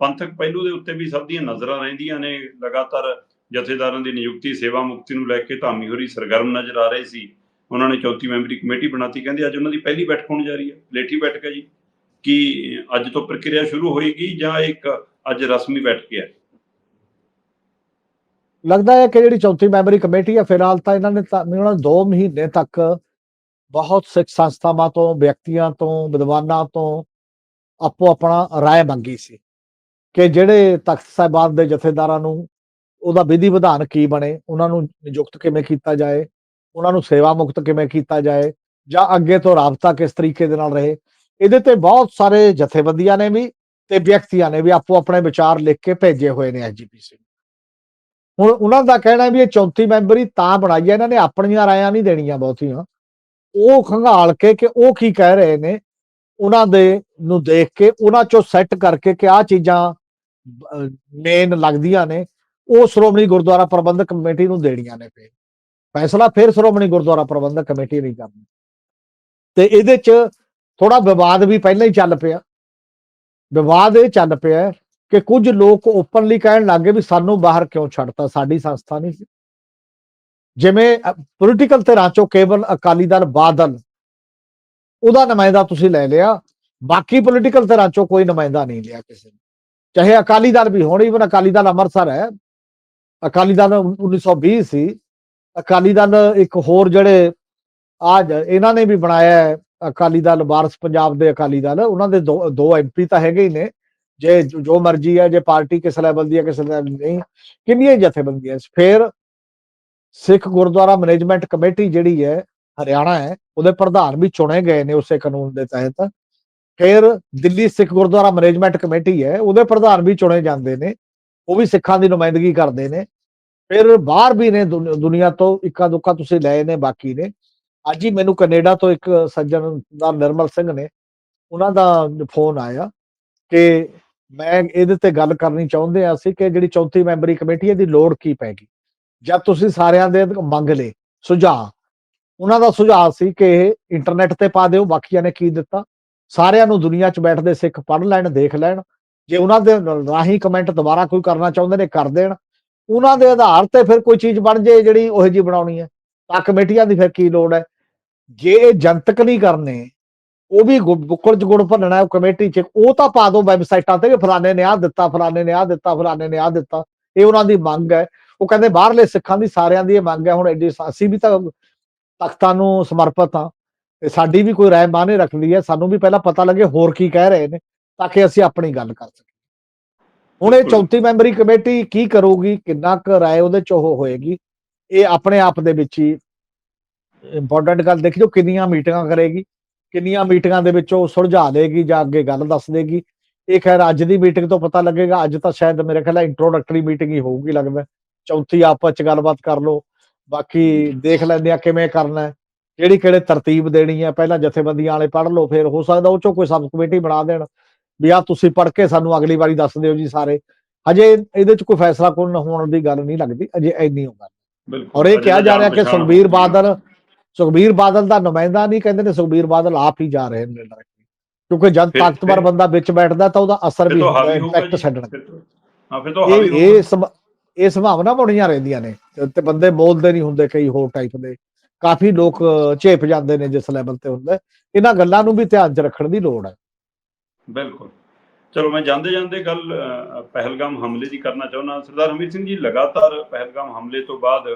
ਪੰਥਕ ਪਹਿਲੂ ਦੇ ਉੱਤੇ ਵੀ ਸਭ ਦੀਆਂ ਨਜ਼ਰਾਂ ਰਹਿੰਦੀਆਂ ਨੇ। ਲਗਾਤਾਰ ਜਥੇਦਾਰਾਂ ਦੀ ਨਿਯੁਕਤੀ, ਸੇਵਾ ਮੁਕਤੀ ਨੂੰ ਲੈ ਕੇ ਧਾਮੀ ਹੋਰੀ ਸਰਗਰਮ ਨਜ਼ਰ ਆ ਰਹੇ ਸੀ। ਉਹਨਾਂ ਨੇ 34 ਮੈਂਬਰੀ ਕਮੇਟੀ ਬਣਾਤੀ। ਕਹਿੰਦੇ ਅੱਜ ਉਹਨਾਂ ਦੀ ਪਹਿਲੀ ਬੈਠਕ ਹੋਣ ਜਾ ਰਹੀ ਹੈ। ਲੇਠੀ ਬੈਠਕ ਹੈ ਜੀ। ਕੀ ਅੱਜ ਤੋਂ ਪ੍ਰਕਿਰਿਆ ਸ਼ੁਰੂ ਹੋਏਗੀ ਜਾਂ ਇੱਕ ਅੱਜ ਰਸਮੀ ਬੈਠਕ ਹੈ? ਲੱਗਦਾ ਹੈ ਕਿ ਜਿਹੜੀ ਚੌਥੀ ਮੈਂਬਰੀ ਕਮੇਟੀ ਹੈ, ਫਿਲਹਾਲ ਤਾਂ ਇਹਨਾਂ ਨੇ ਉਹਨਾਂ ਨੇ 2 ਮਹੀਨੇ ਤੱਕ ਬਹੁਤ ਸਿੱਖ ਸੰਸਥਾਵਾਂ ਤੋਂ, ਵਿਅਕਤੀਆਂ ਤੋਂ, ਵਿਦਵਾਨਾਂ ਤੋਂ ਆਪੋ ਆਪਣਾ ਰਾਏ ਮੰਗੀ ਸੀ। ਕਿ ਜਿਹੜੇ ਤਖਤ ਸਾਹਿਬਾਨ ਦੇ ਜਥੇਦਾਰਾਂ ਨੂੰ ਉਹਦਾ ਵਿਧੀ ਵਿਧਾਨ ਕੀ ਬਣੇ, ਉਹਨਾਂ ਨੂੰ ਨਿਯੁਕਤ ਕਿਵੇਂ ਕੀਤਾ ਜਾਏ, ਉਹਨਾਂ ਨੂੰ ਸੇਵਾ ਮੁਕਤ ਕਿਵੇਂ ਕੀਤਾ ਜਾਏ, ਜਾਂ ਅੱਗੇ ਤੋਂ ਰਾਬਤਾ ਕਿਸ ਤਰੀਕੇ ਦੇ ਨਾਲ ਰਹੇ, ਇਹਦੇ ਤੇ ਬਹੁਤ ਸਾਰੇ ਜਥੇਬੰਦੀਆਂ ਨੇ ਵੀ ਤੇ ਵਿਅਕਤੀਆਂ ਨੇ ਵੀ ਆਪੋ ਆਪਣੇ ਵਿਚਾਰ ਲਿਖ ਕੇ ਭੇਜੇ ਹੋਏ ਨੇ ਐਜੀਪੀਸੀ ਹੁਣ ਉਹਨਾਂ ਦਾ ਕਹਿਣਾ ਹੈ ਵੀ ਇਹ 34 ਮੈਂਬਰੀ ਤਾਂ ਬਣਾਈ ਹੈ ਇਹਨਾਂ ਨੇ ਆਪਣੀਆਂ ਰਾਇਆਂ ਨਹੀਂ ਦੇਣੀਆਂ ਬਹੁਤੀਆਂ। ਉਹ ਖੰਗਾਲ ਕੇ ਕਿ ਉਹ ਕੀ ਕਹਿ ਰਹੇ ਨੇ, ਉਹਨਾਂ ਦੇ ਨੂੰ ਦੇਖ ਕੇ, ਉਹਨਾਂ ਚੋਂ ਸੈੱਟ ਕਰਕੇ ਕਿ ਆਹ ਚੀਜ਼ਾਂ ਮੇਨ ਲੱਗਦੀਆਂ ਨੇ, ਉਹ ਸ਼੍ਰੋਮਣੀ ਗੁਰਦੁਆਰਾ ਪ੍ਰਬੰਧਕ ਕਮੇਟੀ ਨੂੰ ਦੇਣੀਆਂ ਨੇ ਫੇਰ। ਫੈਸਲਾ ਫਿਰ ਸ਼੍ਰੋਮਣੀ ਗੁਰਦੁਆਰਾ ਪ੍ਰਬੰਧਕ ਕਮੇਟੀ ਨਹੀਂ ਕਰਨੀ। ਤੇ ਇਹਦੇ ਚ ਥੋੜਾ ਵਿਵਾਦ ਵੀ ਪਹਿਲਾਂ ਹੀ ਚੱਲ ਪਿਆ। ਵਿਵਾਦ ਇਹ ਚੱਲ ਪਿਆ ਕਿ ਕੁਝ ਲੋਕ ਓਪਨਲੀ ਕਹਿਣ ਲੱਗੇ ਵੀ ਸਾਨੂੰ ਬਾਹਰ ਕਿਉਂ ਛੱਡਤਾ, ਸਾਡੀ ਸੰਸਥਾ ਨਹੀਂ ਸੀ। ਜਿਵੇਂ ਪੋਲੀਟੀਕਲ ਧਿਰਾਂ ਚੋਂ ਕੇਵਲ ਅਕਾਲੀ ਦਲ, ਬਾਦਲ, ਉਹਦਾ ਨੁਮਾਇੰਦਾ ਤੁਸੀਂ ਲੈ ਲਿਆ, ਬਾਕੀ ਪੋਲੀਟੀਕਲ ਧਿਰਾਂ ਚੋਂ ਕੋਈ ਨੁਮਾਇੰਦਾ ਨਹੀਂ ਲਿਆ ਕਿਸੇ ਨੇ। ਚਾਹੇ ਅਕਾਲੀ ਦਲ ਵੀ ਹੋਣ ਇਵਨ ਅਕਾਲੀ ਦਲ ਅੰਮ੍ਰਿਤਸਰ ਹੈ। ਅਕਾਲੀ ਦਲ 1920 ਸੀ ਅਕਾਲੀ ਦਲ ਇੱਕ ਹੋਰ ਜਿਹੜੇ ਆਜ ਇਹਨਾਂ ਨੇ ਵੀ ਬਣਾਇਆ ਹੈ ਅਕਾਲੀ ਦਲ, ਵਾਰਸ ਪੰਜਾਬ ਦੇ ਅਕਾਲੀ ਦਲ। ਉਹਨਾਂ ਦੇ ਦੋ ਦੋ ਐਮਪੀ ਤਾਂ ਹੈਗੇ ਹੀ ਨੇ। ਜੇ ਜੋ ਮਰਜ਼ੀ ਹੈ, ਜੇ ਪਾਰਟੀ ਕਿਸ ਲੈਵਲ ਦੀ ਹੈ, ਕਿਸ ਲੈਵਲ ਨਹੀਂ, ਕਿੰਨੀਆਂ ਜਥੇਬੰਦੀਆਂ ਫਿਰ ਸਿੱਖ ਗੁਰਦੁਆਰਾ ਮੈਨੇਜਮੈਂਟ ਕਮੇਟੀ ਜਿਹੜੀ ਹੈ, ਹਰਿਆਣਾ ਹੈ, ਉਹਦੇ ਪ੍ਰਧਾਨ ਵੀ ਚੁਣੇ ਗਏ ਨੇ ਉਸੇ ਕਾਨੂੰਨ ਦੇ ਤਹਿਤ। ਫਿਰ ਦਿੱਲੀ ਸਿੱਖ ਗੁਰਦੁਆਰਾ ਮੈਨੇਜਮੈਂਟ ਕਮੇਟੀ ਹੈ, ਉਹਦੇ ਪ੍ਰਧਾਨ ਵੀ ਚੁਣੇ ਜਾਂਦੇ ਨੇ, ਉਹ ਵੀ ਸਿੱਖਾਂ ਦੀ ਨੁਮਾਇੰਦਗੀ ਕਰਦੇ ਨੇ। ਫਿਰ ਬਾਹਰ ਵੀ ਨੇ ਦੁਨ- ਦੁਨੀਆ ਤੋਂ ਇੱਕਾ ਦੁੱਕਾ ਤੁਸੀਂ ਲਏ ਨੇ, ਬਾਕੀ ਨੇ। ਅੱਜ ਹੀ ਮੈਨੂੰ ਕੈਨੇਡਾ ਤੋਂ ਇੱਕ ਸੱਜਣ ਦਾ ਨਿਰਮਲ ਸਿੰਘ ਨੇ, ਉਹਨਾਂ ਦਾ ਫੋਨ ਆਇਆ ਕਿ ਮੈਂ ਇਹਦੇ ਤੇ ਗੱਲ ਕਰਨੀ ਚਾਹੁੰਦੇ ਆ ਅਸੀਂ ਕਿ ਜਿਹੜੀ ਚੌਥੀ ਮੈਂਬਰੀ ਕਮੇਟੀ ਹੈ ਦੀ ਲੋੜ ਕੀ ਪੈਗੀ ਜਦ ਤੁਸੀਂ ਸਾਰਿਆਂ ਦੇ ਮੰਗ ਲਏ, ਸੁਝਾਅ। ਉਹਨਾਂ ਦਾ ਸੁਝਾਅ ਸੀ ਕਿ ਇਹ ਇੰਟਰਨੈਟ ਤੇ ਪਾ ਦਿਓ, ਬਾਕੀਆਂ ਨੇ ਕੀ ਦਿੱਤਾ? ਸਾਰਿਆਂ ਨੂੰ ਦੁਨੀਆ 'ਚ ਬੈਠਦੇ ਸਿੱਖ ਪੜ੍ਹ ਲੈਣ, ਦੇਖ ਲੈਣ। ਜੇ ਉਹਨਾਂ ਦੇ ਰਾਹੀਂ ਕਮੈਂਟ ਦੁਬਾਰਾ ਕੋਈ ਕਰਨਾ ਚਾਹੁੰਦੇ ਨੇ, ਕਰ ਦੇਣ। ਉਹਨਾਂ ਦੇ ਆਧਾਰ ਤੇ ਫਿਰ ਕੋਈ ਚੀਜ਼ ਬਣ ਜੇ ਜਿਹੜੀ ਉਹ ਜੀ ਬਣਾਉਣੀ ਹੈ। ਤਾਂ ਕਮੇਟੀਆਂ ਦੀ ਫਿਰ ਕੀ ਲੋੜ ਹੈ? ਜੇ ਇਹ ਜਨਤਕ ਨਹੀਂ ਕਰਨੇ, ਉਹ ਵੀ ਗੁ- ਬੁੱਕਲ ਚ ਗੁੜ ਭੰਨਣਾ ਉਹ ਕਮੇਟੀ ਚ, ਉਹ ਤਾਂ ਪਾ ਦੋ ਵੈਬਸਾਈਟਾਂ ਤੇ ਕਿ ਫਲਾਣੇ ਨੇ ਆਹ ਦਿੱਤਾ, ਫਲਾਣੇ ਨੇ ਆਹ ਦਿੱਤਾ, ਫਲਾਣੇ ਨੇ ਆਹ ਦਿੱਤਾ। ਇਹ ਉਹਨਾਂ ਦੀ ਮੰਗ ਹੈ। ਉਹ ਕਹਿੰਦੇ ਬਾਹਰਲੇ ਸਿੱਖਾਂ ਦੀ ਸਾਰਿਆਂ ਦੀ ਇਹ ਮੰਗ ਹੈ। ਹੁਣ ਐਡੀ ਅਸੀਂ ਵੀ ਤਾਂ ਤਖਤਾਂ ਨੂੰ ਸਮਰਪਿਤ ਆ ਤੇ ਸਾਡੀ ਵੀ ਕੋਈ ਰਾਏ ਮਾਨੇ ਰੱਖਦੀ ਹੈ ਸਾਨੂੰ ਵੀ ਪਹਿਲਾਂ ਪਤਾ ਲੱਗੇ ਹੋਰ ਕੀ ਕਹਿ ਰਹੇ ਨੇ ਤਾਂ ਕਿ ਅਸੀਂ ਆਪਣੀ ਗੱਲ ਕਰ ਸਕੀਏ। ਹੁਣ ਇਹ ਬਿਲਕੁਲ। 34 ਮੈਂਬਰੀ ਕਮੇਟੀ ਕੀ ਕਰੂਗੀ ਕਿੰਨਾ ਕੁ ਰਾਏ ਉਹਦੇ ਚ ਉਹ ਹੋਏਗੀ ਇਹ ਆਪਣੇ ਆਪ ਦੇ ਵਿੱਚ ਹੀ ਇੰਪੋਰਟੈਂਟ ਗੱਲ ਦੇਖਿਓ ਕਿੰਨੀਆਂ ਮੀਟਿੰਗਾਂ ਕਰੇਗੀ ਕਿੰਨੀਆਂ ਮੀਟਿੰਗਾਂ ਦੇ ਵਿੱਚ ਉਹ ਸੁਲਝਾ ਦੇਗੀ ਜਾਂ ਅੱਗੇ ਗੱਲ ਦੱਸ ਦੇਗੀ। ਇਹ ਖੈਰ ਅੱਜ ਦੀ ਮੀਟਿੰਗ ਤੋਂ ਪਤਾ ਲੱਗੇਗਾ ਅੱਜ ਤਾਂ ਸ਼ਾਇਦ ਮੇਰੇ ਖਿਆਲ ਇੰਟਰੋਡਕਟਰੀ ਮੀਟਿੰਗ ਹੀ ਹੋਊਗੀ ਲੱਗਦਾ। ਚੌਥੀ ਆਪਸ ਚ ਗੱਲਬਾਤ ਕਰ ਲਓ ਬਾਕੀ ਦੇਖ ਲੈਂਦੇ ਆ ਕਿਵੇਂ ਕਰਨਾ ਹੈ। ਕਿਹੜੀ ਕਿਹੜੇ ਤਰਤੀਬ ਦੇਣੀ ਹੈ ਪਹਿਲਾਂ ਜਥੇਬੰਦੀਆਂ ਵਾਲੇ ਪੜ੍ਹ ਲਓ ਫਿਰ ਹੋ ਸਕਦਾ ਉਹ ਚੋਂ ਕੋਈ ਸਬ ਕਮੇਟੀ ਬਣਾ ਦੇਣ ਵੀ ਆ ਤੁਸੀਂ ਪੜ੍ਹ ਕੇ ਸਾਨੂੰ ਅਗਲੀ ਵਾਰੀ ਦੱਸ ਦਿਓ ਜੀ ਸਾਰੇ ਹਜੇ ਇਹਦੇ ਚ ਕੋਈ ਫੈਸਲਾ ਕੋਈ ਹੋਣ ਦੀ ਗੱਲ ਨਹੀਂ ਲੱਗਦੀ ਅਜੇ ਇੰਨੀ ਹੋ ਗੱਲ ਔਰ ਇਹ ਅਜੇ ਕਿਹਾ ਜਾ ਰਿਹਾ ਕਿ ਸੁਖਬੀਰ। ਬਾਦਲ ਸੁਖਬੀਰ ਬਾਦਲ ਦਾ ਨੁਮਾਇੰਦਾ ਨਹੀਂ ਕਹਿੰਦੇ ਨੇ ਸੁਖਬੀਰ ਬਾਦਲ ਆਪ ਹੀ ਜਾ ਰਹੇ ਨੇ। ਕਿਉਂਕਿ ਜਦ ਤਾਕਤਵਰ ਬੰਦਾ ਵਿੱਚ ਬੈਠਦਾ ਤਾਂ ਉਹਦਾ ਅਸਰ ਵੀ ਹੁੰਦਾ ਇੰਪੈਕਟ। ਛੱਡਣਾ ਹਾਂ ਫਿਰ ਤਾਂ ਇਹ ਇਹ ਸੰਭਾਵਨਾ ਬਣੀਆਂ ਰਹਿੰਦੀਆਂ ਨੇ ਤੇ ਬੰਦੇ ਬੋਲਦੇ ਨਹੀਂ ਹੁੰਦੇ ਕਈ ਹੋਰ ਟਾਈਪ ਦੇ ਕਾਫੀ ਲੋਕ ਝੇਪ ਜਾਂਦੇ ਨੇ ਜਿਸ ਲੈਵਲ ਤੇ ਹੁੰਦਾ ਇਹਨਾਂ ਗੱਲਾਂ ਨੂੰ ਵੀ ਧਿਆਨ 'ਚ ਰੱਖਣ ਦੀ ਲੋੜ ਹੈ। ਬਿਲਕੁਲ। ਚਲੋ, ਮੈਂ ਜਾਂਦੇ ਜਾਂਦੇ ਗੱਲ ਪਹਿਲਗਾਮ ਹਮਲੇ ਦੀ ਕਰਨਾ ਚਾਹੁੰਦਾ ਸਰਦਾਰ ਹਮੀਰ ਸਿੰਘ ਜੀ, ਲਗਾਤਾਰ ਪਹਿਲਗਾਮ ਹਮਲੇ ਤੋਂ ਬਾਅਦ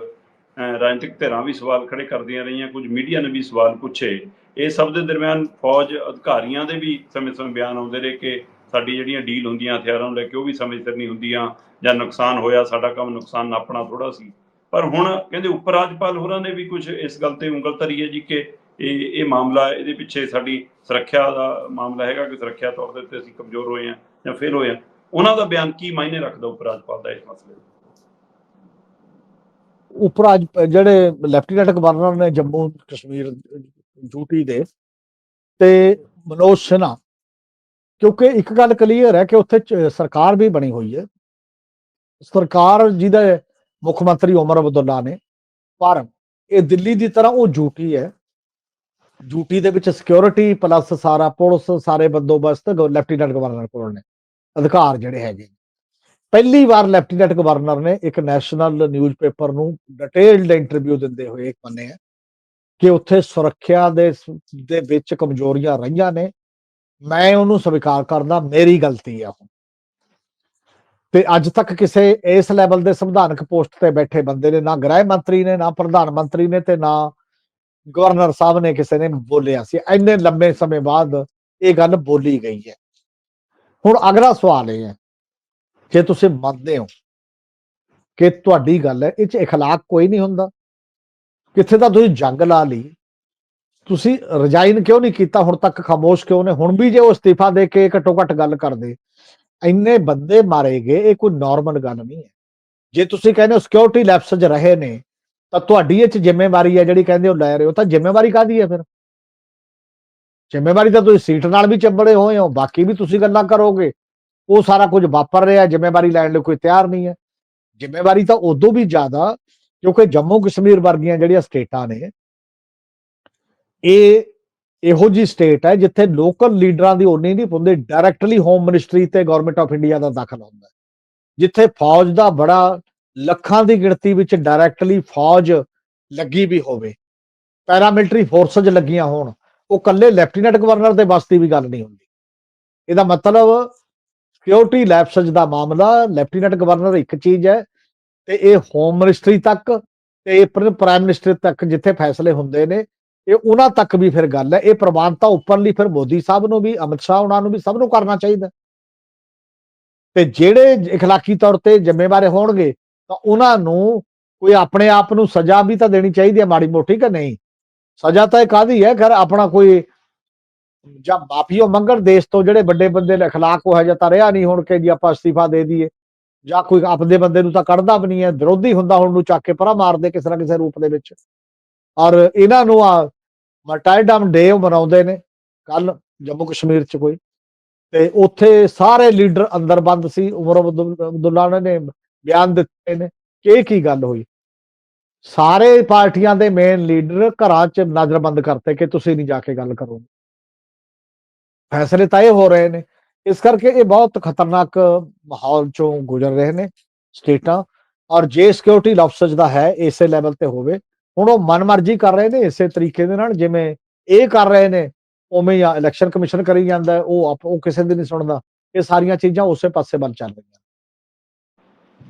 ਰਾਜਨੀਤਿਕ ਧਿਰਾਂ ਵੀ ਸਵਾਲ ਖੜੇ ਕਰਦੀਆਂ ਰਹੀਆਂ, ਕੁਝ ਮੀਡੀਆ ਨੇ ਵੀ ਸਵਾਲ ਪੁੱਛੇ। ਇਹ ਸਭ ਦੇ ਦਰਮਿਆਨ ਫੌਜ ਅਧਿਕਾਰੀਆਂ ਦੇ ਵੀ ਸਮੇਂ-ਸਮੇਂ ਬਿਆਨ ਆਉਂਦੇ ਰਹੇ ਕਿ ਸਾਡੀ ਜਿਹੜੀਆਂ ਡੀਲ ਹੁੰਦੀਆਂ, ਹਥਿਆਰਾਂ ਨੂੰ ਲੈ ਕੇ ਉਹ ਵੀ ਸਮੇਂ ਸਿਰ ਨਹੀਂ ਹੁੰਦੀਆਂ ਜਾਂ ਨੁਕਸਾਨ ਹੋਇਆ, ਸਾਡਾ ਕੰਮ ਨੁਕਸਾਨ ਨਾਪਣਾ ਥੋੜਾ ਸੀ। ਪਰ ਹੁਣ ਕਹਿੰਦੇ ਉਪ ਰਾਜਪਾਲ ਹੋਰਾਂ ਨੇ ਵੀ ਕੁਝ ਇਸ ਗੱਲ ਤੇ ਉਂਗਲ ਧਰੀ ਹੈ ਜੀ ਕਿ ਇਹ ਇਹ ਮਾਮਲਾ ਇਹਦੇ ਪਿੱਛੇ ਸਾਡੀ ਸੁਰੱਖਿਆ ਦਾ ਮਾਮਲਾ ਹੈਗਾ ਕਿ ਸੁਰੱਖਿਆ ਤੌਰ ਦੇ ਉੱਤੇ ਅਸੀਂ ਕਮਜ਼ੋਰ ਹੋਏ ਹਾਂ ਜਾਂ ਫੇਲ ਹੋਏ ਹਾਂ। ਉਹਨਾਂ ਦਾ ਬਿਆਨ ਕੀ ਮਾਇਨੇ ਰੱਖਦਾ ਉਪ ਰਾਜਪਾਲ ਦਾ ਇਸ ਮਸਲੇ 'ਚ ਉੱਪਰ ਜਿਹੜੇ ਲੈਫਟੀਨੈਂਟ ਗਵਰਨਰ ਨੇ ਜੰਮੂ ਕਸ਼ਮੀਰ ਡਿਊਟੀ ਦੇ ਤੇ ਮਨੋਜ ਸਿਨਹਾ, ਕਿਉਂਕਿ ਇੱਕ ਗੱਲ ਕਲੀਅਰ ਹੈ ਕਿ ਉੱਥੇ ਸਰਕਾਰ ਵੀ ਬਣੀ ਹੋਈ ਹੈ। ਸਰਕਾਰ ਜਿਹਦਾ ਮੁੱਖ ਮੰਤਰੀ ਉਮਰ ਅਬਦੁੱਲਾ ਨੇ, ਪਰ ਇਹ ਦਿੱਲੀ ਦੀ ਤਰ੍ਹਾਂ ਉਹ ਡਿਊਟੀ ਹੈ। ਡਿਊਟੀ ਦੇ ਵਿੱਚ ਸਿਕਿਉਰਿਟੀ ਪਲੱਸ ਸਾਰਾ ਪੁਲਿਸ ਸਾਰੇ ਬੰਦੋਬਸਤ ਗ- ਲੈਫਟੀਨੈਂਟ ਗਵਰਨਰ ਕੋਲ ਨੇ, ਅਧਿਕਾਰ ਜਿਹੜੇ ਹੈਗੇ ਪਹਿਲੀ ਵਾਰ ਲੈਫਟੀਨੈਂਟ ਗਵਰਨਰ ਨੇ ਇੱਕ ਨੈਸ਼ਨਲ ਨਿਊਜ਼ਪੇਪਰ ਨੂੰ ਡਿਟੇਲਡ ਇੰਟਰਵਿਊ ਦਿੰਦੇ ਹੋਏ ਇੱਕ ਹੈ ਕਿ ਉੱਥੇ ਸੁਰੱਖਿਆ ਦੇ ਦੇ ਵਿੱਚ ਕਮਜ਼ੋਰੀਆਂ ਰਹੀਆਂ ਨੇ। ਮੈਂ ਉਹਨੂੰ ਸਵੀਕਾਰ ਕਰਦਾ, ਮੇਰੀ ਗਲਤੀ ਆ ਹੁਣ। ਤੇ ਅੱਜ ਤੱਕ ਕਿਸੇ ਇਸ ਲੈਵਲ ਦੇ ਸੰਵਿਧਾਨਕ ਪੋਸਟ ਤੇ ਬੈਠੇ ਬੰਦੇ ਨੇ ਨਾ ਗ੍ਰਹਿ ਮੰਤਰੀ ਨੇ ਨਾ ਪ੍ਰਧਾਨ ਮੰਤਰੀ ਨੇ ਤੇ ਨਾ ਗਵਰਨਰ ਸਾਹਿਬ ਨੇ ਕਿਸੇ ਨੇ ਬੋਲਿਆ ਸੀ ਇੰਨੇ ਲੰਮੇ ਸਮੇਂ ਬਾਅਦ ਇਹ ਗੱਲ ਬੋਲੀ ਗਈ ਹੈ ਹੁਣ ਅਗਲਾ ਸਵਾਲ ਇਹ ਹੈ ਜੇ ਤੁਸੀਂ ਮੰਨਦੇ ਹੋ ਕਿ ਤੁਹਾਡੀ ਗੱਲ ਹੈ ਇਹ ਚ اخلاق ਕੋਈ ਨਹੀਂ ਹੁੰਦਾ ਕਿੱਥੇ ਤਾਂ ਤੁਸੀਂ ਜੰਗ ਲਾ ਲਈ ਤੁਸੀਂ ਰਿਜ਼ਾਈਨ ਕਿਉਂ ਨਹੀਂ ਕੀਤਾ ਹੁਣ ਤੱਕ ਖਾਮੋਸ਼ ਕਿਉਂ ਨੇ ਹੁਣ ਵੀ ਜੇ ਉਹ ਅਸਤੀਫਾ ਦੇ ਕੇ ਘੱਟੋ ਘੱਟ ਗੱਲ ਕਰਦੇ ਇੰਨੇ ਬੰਦੇ ਮਾਰੇ ਗਏ, ਇਹ ਕੋਈ ਨਾਰਮਲ ਗੱਲ ਨਹੀਂ ਹੈ। ਜੇ ਤੁਸੀਂ ਕਹਿੰਦੇ ਹੋ ਸਿਕਿਉਰਿਟੀ ਲੈਪਸ 'ਚ ਰਹੇ ਨੇ, ਤਾਂ ਤੁਹਾਡੀ ਇਹ ਚ ਜ਼ਿੰਮੇਵਾਰੀ ਹੈ ਜਿਹੜੀ ਕਹਿੰਦੇ ਹੋ ਲੈ ਰਹੇ ਹੋ, ਤਾਂ ਜ਼ਿੰਮੇਵਾਰੀ ਕਾਦੀ ਹੈ ਫਿਰ? ਜ਼ਿੰਮੇਵਾਰੀ ਤਾਂ ਤੁਸੀਂ ਸੀਟ ਨਾਲ ਵੀ ਚੰਬੜੇ ਹੋਏ ਹੋ, ਬਾਕੀ ਵੀ ਤੁਸੀਂ ਗੱਲਾਂ ਕਰੋਗੇ। ਉਹ ਸਾਰਾ ਕੁਝ ਵਾਪਰ ਰਿਹਾ, ਜ਼ਿੰਮੇਵਾਰੀ ਲੈਣ ਲਈ ਕੋਈ ਤਿਆਰ ਨਹੀਂ ਹੈ। ਜ਼ਿੰਮੇਵਾਰੀ ਤਾਂ ਉਦੋਂ ਵੀ ਜ਼ਿਆਦਾ, ਕਿਉਂਕਿ ਜੰਮੂ ਕਸ਼ਮੀਰ ਵਰਗੀਆਂ ਜਿਹੜੀਆਂ ਸਟੇਟਾਂ ਨੇ, ਇਹ ਇਹੋ ਜੀ ਸਟੇਟ ਹੈ ਜਿੱਥੇ ਲੋਕਲ ਲੀਡਰਾਂ ਦੀ ਓਨੀ ਨਹੀਂ ਪੁੰਦੇ ਡਾਇਰੈਕਟਲੀ ਹੋਮ ਮਿਨਿਸਟਰੀ ਤੇ ਗਵਰਨਮੈਂਟ ਆਫ ਇੰਡੀਆ ਦਾ ਦਖਲ ਹੁੰਦਾ ਜਿੱਥੇ ਫੌਜ ਦਾ ਬੜਾ ਲੱਖਾਂ ਦੀ ਗਿਣਤੀ ਵਿੱਚ ਡਾਇਰੈਕਟਲੀ ਫੌਜ ਲੱਗੀ ਵੀ ਹੋਵੇ ਪੈਰਾਮਿਲਟਰੀ ਫੋਰਸਸ ਲੱਗੀਆਂ ਹੋਣ, ਉਹ ਕੱਲੇ ਲੈਫਟੀਨੈਂਟ ਗਵਰਨਰ ਦੇ ਬਸ ਦੀ ਵੀ ਗੱਲ ਨਹੀਂ ਹੁੰਦੀ। ਇਹਦਾ ਮਤਲਬ ਸਿਕਿਉਰਿਟੀ ਲੈਪਸਜ ਦਾ ਮਾਮਲਾ ਲੈਫਟੀਨੈਂਟ ਗਵਰਨਰ ਇੱਕ ਚੀਜ਼ ਹੈ, ਤੇ ਇਹ ਹੋਮ ਮਿਨਿਸਟਰੀ ਤੱਕ, ਤੇ ਇਹ ਪ੍ਰਾਈਮ ਮਿਨਿਸਟਰ ਤੱਕ ਜਿੱਥੇ ਫੈਸਲੇ ਹੁੰਦੇ ਨੇ ਇਹ ਉਹਨਾਂ ਤੱਕ ਵੀ ਫਿਰ ਗੱਲ ਹੈ ਇਹ ਪ੍ਰਬੰਧ ਤਾਂ ਉੱਪਰਲੀ ਫਿਰ ਮੋਦੀ ਸਾਹਿਬ ਨੂੰ ਵੀ ਅਮਿਤ ਸ਼ਾਹ ਉਹਨਾਂ ਨੂੰ ਵੀ ਸਭ ਨੂੰ ਕਰਨਾ ਚਾਹੀਦਾ ਤੇ ਜਿਹੜੇ اخلاقی ਤੌਰ ਤੇ ਜ਼ਿੰਮੇਵਾਰ ਹੋਣਗੇ ਤਾਂ ਉਹਨਾਂ ਨੂੰ ਕੋਈ ਆਪਣੇ ਆਪ ਨੂੰ ਸਜ਼ਾ ਵੀ ਤਾਂ ਦੇਣੀ ਚਾਹੀਦੀ ਹੈ ਮਾੜੀ ਮੋਟੀ ਕਿ ਨਹੀਂ ਸਜ਼ਾ ਤਾਂ ਇਹ ਕਾਦੀ ਹੈ ਖੈਰ ਆਪਣਾ ਕੋਈ ਜਾਂ ਮਾਫੀਓ ਮੰਗਣ ਦੇਸ਼ ਤੋਂ ਜਿਹੜੇ ਵੱਡੇ ਬੰਦੇ ਨੇ اخلاق ਉਹ ਹੈ ਜਾਂ ਤਾਂ ਰਿਹਾ ਨਹੀਂ ਹੁਣ ਕਿ ਜੀ ਆਪਾਂ ਅਸਤੀਫਾ ਦੇ ਦਈਏ ਜਾਂ ਕੋਈ ਆਪਦੇ ਬੰਦੇ ਨੂੰ ਤਾਂ ਕੱਢਦਾ ਵੀ ਨਹੀਂ ਹੈ ਵਿਰੋਧੀ ਹੁੰਦਾ ਹੁਣ ਨੂੰ ਚੱਕ ਕੇ ਪਰਾਂ ਮਾਰਦੇ ਕਿਸੇ ਨਾ ਕਿਸੇ ਰੂਪ ਦੇ ਵਿੱਚ ਔਰ ਇਹਨਾਂ ਨੂੰ ਆ ਮਲਟਾਈਡਮ ਡੇ ਮਨਾਉਂਦੇ ਨੇ ਕੱਲ ਜੰਮੂ ਕਸ਼ਮੀਰ ਚ ਕੋਈ। ਤੇ ਉੱਥੇ ਸਾਰੇ ਲੀਡਰ ਅੰਦਰ ਬੰਦ ਸੀ, ਉਮਰ ਅਬਦੁਲ- ਅਬਦੁੱਲਾ ਨੇ ਬਿਆਨ ਦਿੱਤੇ ਨੇ ਕਿ ਇਹ ਕੀ ਗੱਲ ਹੋਈ। ਸਾਰੇ ਪਾਰਟੀਆਂ ਦੇ ਮੇਨ ਲੀਡਰ ਘਰਾਂ 'ਚ ਨਜ਼ਰਬੰਦ ਕਰਤੇ ਕਿ ਤੁਸੀਂ ਨਹੀਂ ਜਾ ਕੇ ਗੱਲ ਕਰੋਗੇ। ਫੈਸਲੇ ਤਾਂ ਇਹ ਹੋ ਰਹੇ ਨੇ। ਇਸ ਕਰਕੇ ਇਹ ਬਹੁਤ ਖਤਰਨਾਕ ਮਾਹੌਲ ਚੋਂ ਗੁਜ਼ਰ ਰਹੇ ਨੇ ਸਟੇਟਾਂ। ਔਰ ਜੇ ਸਿਕਿਉਰਿਟੀ ਲਫ਼ਸਜ਼ ਦਾ ਹੈ, ਇਸੇ ਲੈਵਲ ਤੇ ਹੋਵੇ। ਹੁਣ ਉਹ ਮਨਮਰਜ਼ੀ ਕਰ ਰਹੇ ਨੇ ਇਸੇ ਤਰੀਕੇ ਦੇ ਨਾਲ, ਜਿਵੇਂ ਇਹ ਕਰ ਰਹੇ ਨੇ, ਉਵੇਂ ਹੀ ਇਲੈਕਸ਼ਨ ਕਮਿਸ਼ਨ ਕਰੀ ਜਾਂਦਾ, ਉਹ ਆਪ- ਉਹ ਕਿਸੇ ਦੀ ਨਹੀਂ ਸੁਣਦਾ। ਇਹ ਸਾਰੀਆਂ ਚੀਜ਼ਾਂ ਉਸੇ ਪਾਸੇ ਵੱਲ ਚੱਲ ਰਹੀਆਂ।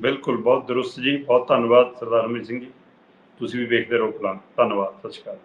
ਬਿਲਕੁਲ, ਬਹੁਤ ਦਰੁਸਤ ਜੀ, ਬਹੁਤ ਧੰਨਵਾਦ ਸਰਦਾਰ ਅਮਿਤ ਸਿੰਘ ਜੀ। ਤੁਸੀਂ ਵੀ ਵੇਖਦੇ ਰਹੋ ਫਲਾਂ ਧੰਨਵਾਦ, ਸਤਿ ਸ਼੍ਰੀ ਅਕਾਲ।